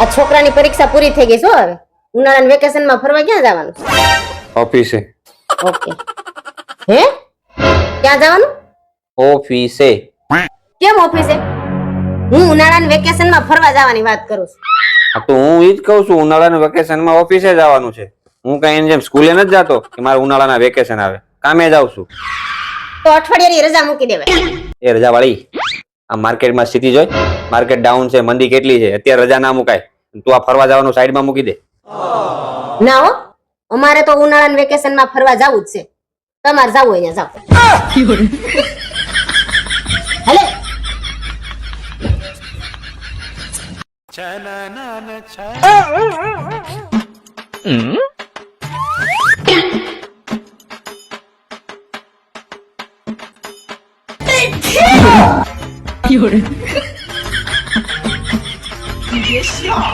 આ છોકરાની પરીક્ષા પૂરી થઈ ગઈ શું હવે ઉનાળાના વેકેશનમાં ફરવા ક્યાં જવાનું? ઓફિસે. ઓકે. હે? ક્યાં જવાનું? ઓફિસે. કેમ ઓફિસે? હું ઉનાળાના વેકેશનમાં ફરવા જવાની વાત કરું છું. તો હું ઈ જ કહું છું ઉનાળાના વેકેશનમાં ઓફિસે જવાનું છે. હું કઈ એમ જેમ સ્કૂલે નથી જતો કે મારે ઉનાળાના વેકેશન આવે. કામે જાઉં છું. તો અઠવાડિયાની રજા મૂકી દેવાય. એ રજા વાળી આ માર્કેટમાં સ્થિતિ જોઈ. માર્કેટ ડાઉન છે મંદી કેટલી છે? અત્યારે રજા ના મુકાય. તું આ ફરવા જવાનું સાઈડમાં મૂકી દે. ના હો અમારે તો ઉનાળાના વેકેશનમાં ફરવા જવું જ છે. તમારે જવું હોય ત્યાં જાઓ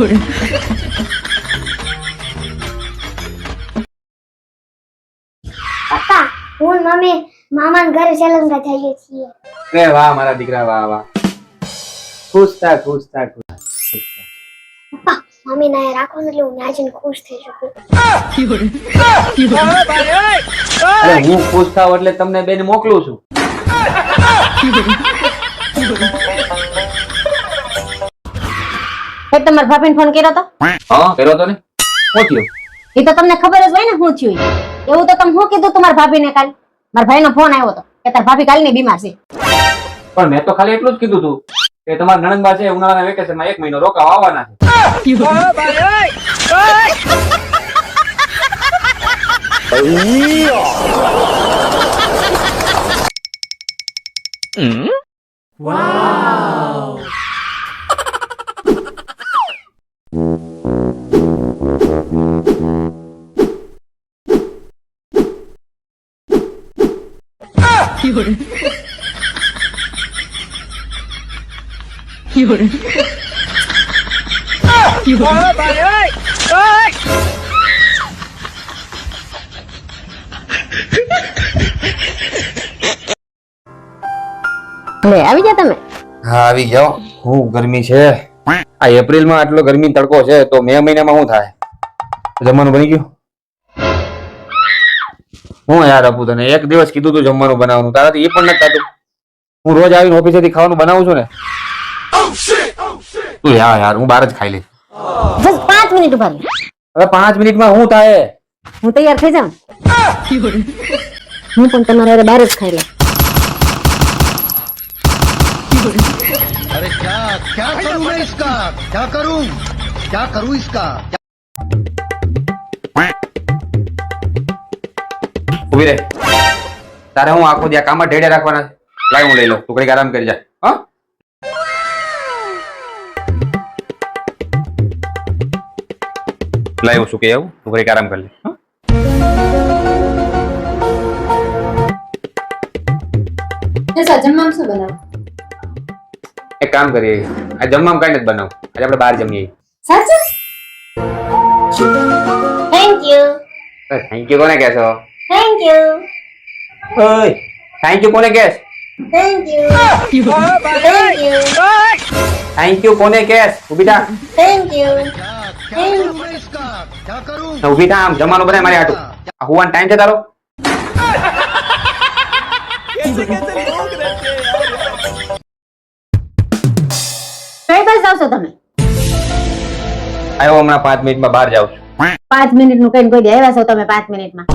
હલે પપ્પા હું મમ્મી મામાના ઘરે શ્રીલંકા જઈએ છીએ રે વાહ મારા દીકરા વાહ વાહ ખુશ થા ખુશ થા ખુશ થા. પપ્પા મમ્મી ના રાખો ને એટલે હું નાજીને ખુશ થઈ શકું અરે હું ખુશ થાવ એટલે તમને બેન મોકલું છું. એ તમાર ભાભીને ફોન કર્યો તો? હા કર્યો તો ને. શું થયું? એ તો તમને ખબર જ હોય ને હું થયું. એવું તો તમે શું કીધું તમારા ભાભીને કાલ? મારા ભાઈનો ફોન આવ્યો હતો કે તાર ભાભી કાલની બીમાર છે. પણ મેં તો ખાલી એટલું જ કીધું તું. કે તમારા નણંદબા છે ઉનાળાના વેકેશનમાં એક મહિનો રોકાવા આવવાના છે. લે આવી ગયા તમે? હા આવી જાઓ. હું ગરમી છે. આ એપ્રિલમાં આટલો ગરમી તડકો છે તો મે મહિનામાં શું થાય? જમવાનું બની ગયું? હું યાર આપું તને એક દિવસ કીધું તું જમવાનું બનાવવાનું. તારાથી એ પણ નથી થતું. હું રોજ આવીને ઓફિસેથી ખાવાનું બનાવું છું ને. તું યાર યાર હું બહાર જ ખાઈ લઈશ બસ પાંચ મિનિટ ઉભા રહો. હવે પાંચ મિનિટમાં શું થાય હું તૈયાર થઈ જાઉં હું પણ તમારા હારે બહાર જ ખાઈ લઉં अरे क्या क्या करूं मैं इसका क्या करूं क्या करूं इसका ઉભી રહે તારે હું આખો દી આ કામમાં ઢેડે રાખવાના છે લાય હું લઈ લઉં તું ઘડીક આરામ કરી જા હા હું કે આવું? તું ઘરે આરામ કરી લે હા? જમવાનું શું બનાવું? એક કામ કરીએ. આ જમવામાં કઈ નથી બનાવ. આજે આપણે બહાર જમીએ. સાચું? થેન્ક યુ થેન્ક યુ કોને કહેશો થેન્ક યુ ઓય થેન્ક યુ કોને કહેશ થેન્ક યુ થેન્ક યુ કોને કહેશ ઊભી થેન્ક યુ ઊભી થા આમ જમાનો મારી આટું હુવાનો ટાઈમ છે તારો? જાવ છો. પાંચ મિનિટનું કઈ કોઈ આવ્યા છો તમે પાંચ મિનિટમાં?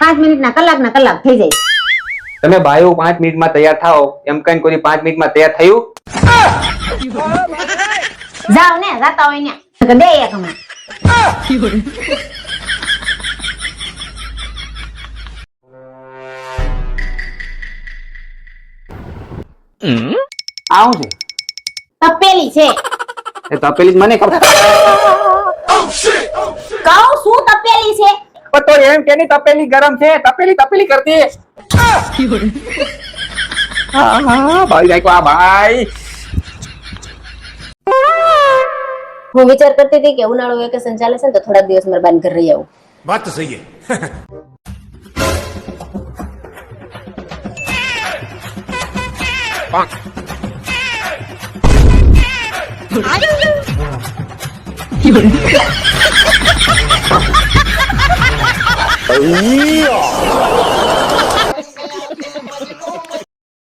પાંચ મિનિટ ના કલાક ના કલાક થઈ જાય. તમે ભાઈઓ પાંચ મિનિટમાં તૈયાર થાઓ એમ કઈ કોઈ પાંચ મિનિટમાં તૈયાર થયું? જાઓ ને જાતા હોય ને દે એક હમણાં આવું છે તપેલી છે એ તપેલી જ મને ખબર કહું શું તપેલી છે પણ તો એમ કેની તપેલી ગરમ છે તપેલી તપેલી કરતી હા હા ભાઈ જાય આ ભાઈ હું વિચાર કરતી હતી કે ઉનાળો વેકેશન ચાલે છે ને તો થોડા દિવસ મારે બાંધ ઘર રહી આવું. વાત સહી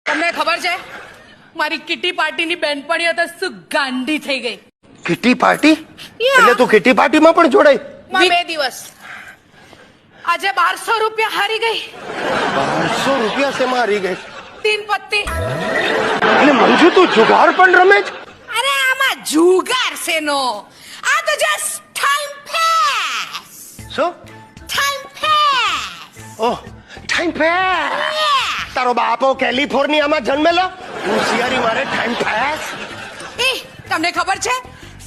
તમને ખબર છે? મારી કિટી પાર્ટીની બેનપણીઓ તો શું ગાંડી થઈ ગઈ. Kitty party? એટલે તું કિટી પાર્ટીમાં પણ જોડાઈ બે દિવસ. આજે બારસો રૂપિયા હારી ગઈ. બારસો રૂપિયા શેમાં હારી ગઈ? તીન પત્તી. એટલે મંજુ તું જુગાર પણ રમે છે? અરે આમાં જુગાર છે નો. આ તો જસ્ટ ટાઈમ પાસ શું? Time pass oh time pass તારો બાપો કેલિફોર્નિયામાં જન્મેલો? હોશિયારી મારે ટાઈમ પાસ એ તમને ખબર છે?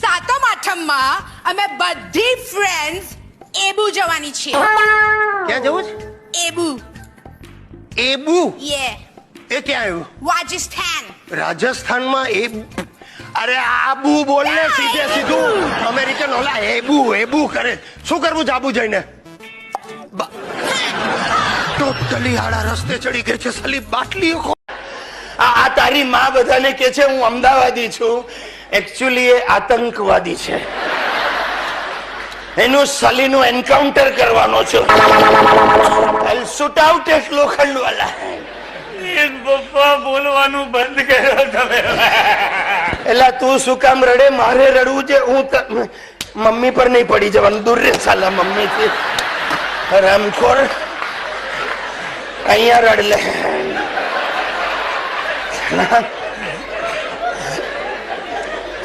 સાતમ આઠમમાં અમે બધી ફ્રેન્ડ્સ એબુ જવાની છીએ. ક્યાં જવું છે? એબુ. એબુ? યે એ ક્યાં આવ્યું? રાજસ્થાન. રાજસ્થાનમાં એ અરે આબુ બોલ ને સીધે સીધું. અમેરિકન ઓલા એબુ એબુ કરે. શું કરવું જાબુ જઈને? ટોટલી આડા રસ્તે ચડી ગઈ છે સલી બાટલીઓ આ તારી માં બધાને કે છે હું અમદાવાદી છું. એકચ્યુઅલી એ આતંકવાદી છે. એનું સલીનું એન્કાઉન્ટર કરવાનો છું. શૂટ આઉટ એક લોખંડ વાલા પપ્પા બોલવાનું બંધ કર્યો તમે. એલા તું શું કામ રડે? મારે રડવું છે. હું મમ્મી પર નહીં પડી જવાનું. દૂર રે સાલા મમ્મી થી રામખોર. અહીંયા રડ લે.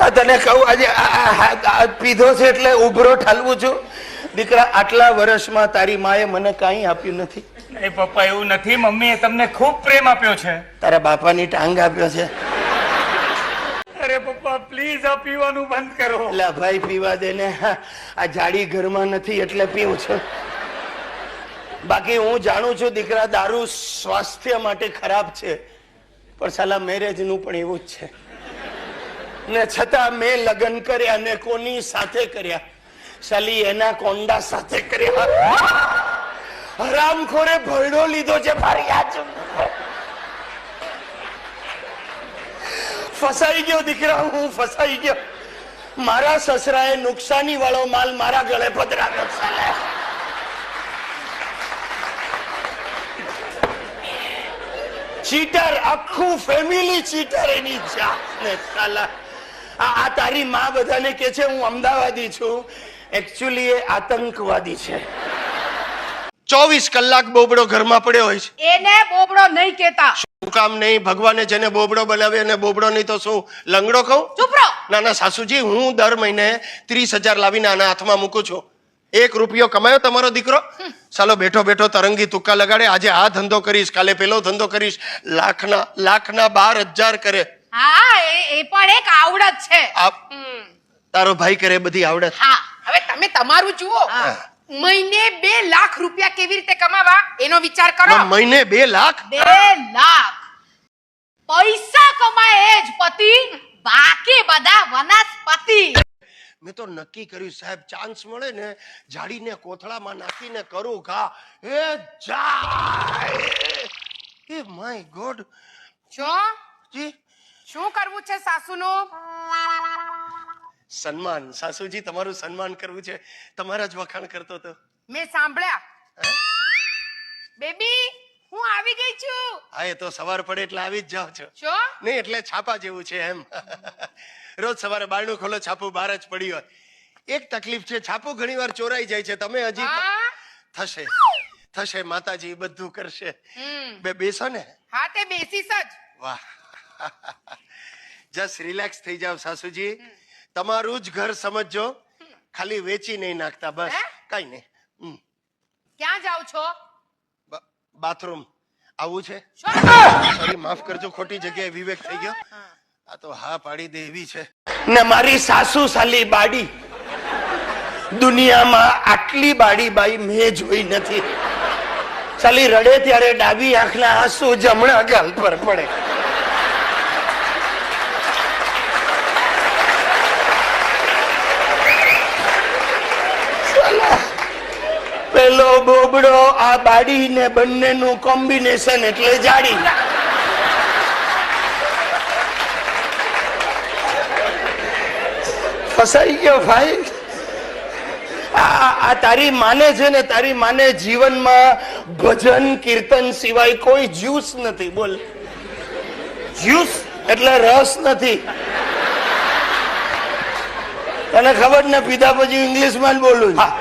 તને કહું આજે પીધો છે એટલે ઉભરો ઠાલવું છું. દીકરા આટલા વર્ષમાં તારી માએ મને કાંઈ આપ્યું નથી. એ પપ્પા એવું નથી. મમ્મીએ તમને ખૂબ પ્રેમ આપ્યો છે. તારા બાપાની ટાંગ આપ્યો છે. અરે પપ્પા પ્લીઝ આ પીવાનું બંધ કરો. એટલે ભાઈ પીવા દે ને. આ જાડી ઘરમાં નથી એટલે પીવું છું. બાકી હું જાણું છું દીકરા દારૂ સ્વાસ્થ્ય માટે ખરાબ છે. પણ સાલા મેરેજનું પણ એવું જ છે. ને છતાં મેં લગ્ન કર્યા ને કોની સાથે કર્યા? સાલી, એના કોંડા સાથે કર્યા. હરામખોરે ભરડો લીધો છે મારી ફસાઈ ગયો દીકરા, હું ફસાઈ ગયો. મારા સસરાએ નુકસાની વાળો માલ મારા ગળે પધરાવ્યો છે. ચીટર, આખું ફેમિલી ચીટર એની જાત ને સાલા. આ તારી માં બધાને કે છે હું અમદાવાદી છું. એકચ્યુઅલી એ આતંકવાદી છે. ચોવીસ કલાક બોબડો ઘરમાં પડ્યો હોય છે. એને બોબડો નહીં કેતા શું કામ નહીં? ભગવાને જેને બોબડો બનાવ્યો અને બોબડો નહીં તો શું લંગડો ખાઉં? ચૂપ રહો. ના ના સાસુજી હું દર મહિને ત્રીસ હજાર લાવીને આના હાથમાં મૂકું છું. એક રૂપિયો કમાયો તમારો દીકરો? ચાલો બેઠો બેઠો તરંગી તુક્કા લગાડે. આજે આ ધંધો કરીશ કાલે પેલો ધંધો કરીશ. લાખના લાખના બાર હજાર કરે. હા એ એ પણ એક આવડત છે. તારો ભાઈ કરે બધી આવડત. હા હવે તમે તમારું જુઓ. મહિને બે લાખ રૂપિયા કેવી રીતે કમાવા? એનો વિચાર કરો. મહિને બે લાખ? બે લાખ. પૈસા કમાય એ જ પતિ બાકી બધા વનસ્પતિ. મેં તો નક્કી કર્યું સાહેબ ચાન્સ મળે ને જાડીને કોથળામાં નાખીને કરું ઘા. એ જાય. એ માય ગોડ જો જી? શું કરવું છે સાસુનું? સન્માન. સાસુજી તમારું સન્માન કરવું છે. તમારા જ વખાણ કરતો હતો. મેં સાંભળ્યા. બેબી હું આવી ગઈ છું. હા એ તો સવાર પડે એટલે આવી જ જાવ છો. છો? નહીં એટલે છાપા જેવું છે એમ. રોજ સવારે બારણું ખોલો છાપું બહાર જ પડ્યું હોય. એક તકલીફ છે છાપું ઘણીવાર ચોરાઈ જાય છે. તમે હજી થશે. થશે માતાજી બધું કરશે. બે બેસો ને. હા તે બેસીસ જ. વાહ. જસ્ટ રિલેક્સ થઈ જાવ સાસુજી. તમારું જ ઘર સમજજો. ખાલી વેચી નહીં નાખતા બસ. કઈ નહીં. ક્યાં જાવ છો? બાથરૂમ. આવું છે? સોરી માફ કરજો ખોટી જગ્યાએ વિવેક થઈ ગયો. આ તો હા પાડી દે એવી છે. ને મારી સાસુ સાલી બાડી. દુનિયામાં આટલી બાડી બાઈ મેં જોઈ નથી. સાલી રડે ત્યારે ડાબી આંખના આંસુ જમણા ગાલ પર પડે. બોબડો આ બાડી ને બંનેનું કોમ્બિનેશન એટલે જાડી. ફસાઈ ગયો ભાઈ. આ તારી માને છે ને, તારી માને જીવનમાં ભજન, કીર્તન સિવાય કોઈ જ્યુસ નથી, બોલ. જ્યુસ એટલે રસ નથી. તને ખબર ને, પીધા પછી ઇંગ્લિશમાં જ બોલું છું.